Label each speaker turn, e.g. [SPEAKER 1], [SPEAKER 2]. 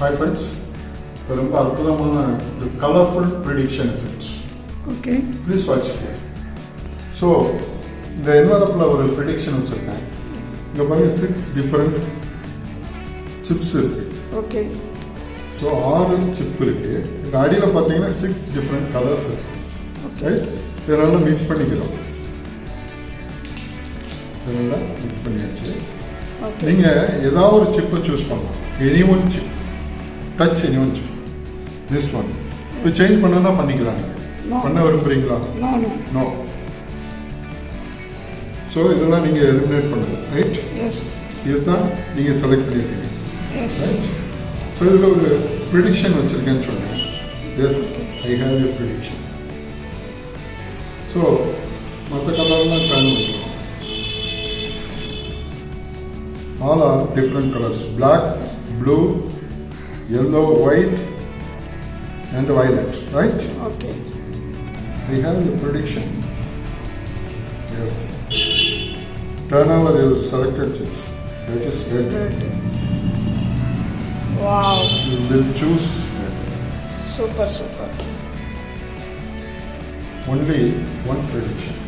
[SPEAKER 1] Hi friends இப்போ ரொம்ப அற்புதமான ஒரு colourful prediction friends
[SPEAKER 2] okay
[SPEAKER 1] please watch here so இந்த என்வலப்பில் ஒரு ப்ரிடிக்ஷன் வச்சுருக்கேன். இங்கே பாருங்க சிக்ஸ் டிஃப்ரெண்ட் சிப்ஸ் இருக்குது
[SPEAKER 2] ஓகே
[SPEAKER 1] ஸோ ஆறு சிப் இருக்குது இந்த அடியில் பார்த்தீங்கன்னா சிக்ஸ் டிஃப்ரெண்ட் கலர்ஸ் இருக்குது
[SPEAKER 2] ஓகே
[SPEAKER 1] ரைட் இதை நல்லா மிக்ஸ் பண்ணிக்கிறோம். இதை நல்லா மிக்ஸ் பண்ணியாச்சு நீங்கள் ஏதாவது ஒரு சிப்பை சூஸ் பண்ணலாம். Any one chip touch chip this one இப்போ சேஞ்ச் பண்ணனா பண்ணிக்கலாம் நீங்கள். பண்ண விரும்புறீங்களா?
[SPEAKER 2] நோ
[SPEAKER 1] ஸோ இதெல்லாம் நீங்கள் எலிமினேட் பண்ணுங்க. ரைட் இதுதான் நீங்கள் செலக்ட் பண்ணியிருக்கீங்க. ரைட் ஸோ இதில் ஒரு ப்ரிடிக்ஷன் வச்சுருக்கேன்னு சொன்னேன். Yes I have a prediction so மற்ற கலர்லாம் ட்ரான் பண்ணிக்கலாம் all are different colors. Black blue yellow, white, and violet, right?
[SPEAKER 2] Okay.
[SPEAKER 1] We have the prediction. Yes. Turnover you selected chips. That is red.
[SPEAKER 2] red. Wow.
[SPEAKER 1] You will choose red.
[SPEAKER 2] Super, super.
[SPEAKER 1] Only one prediction.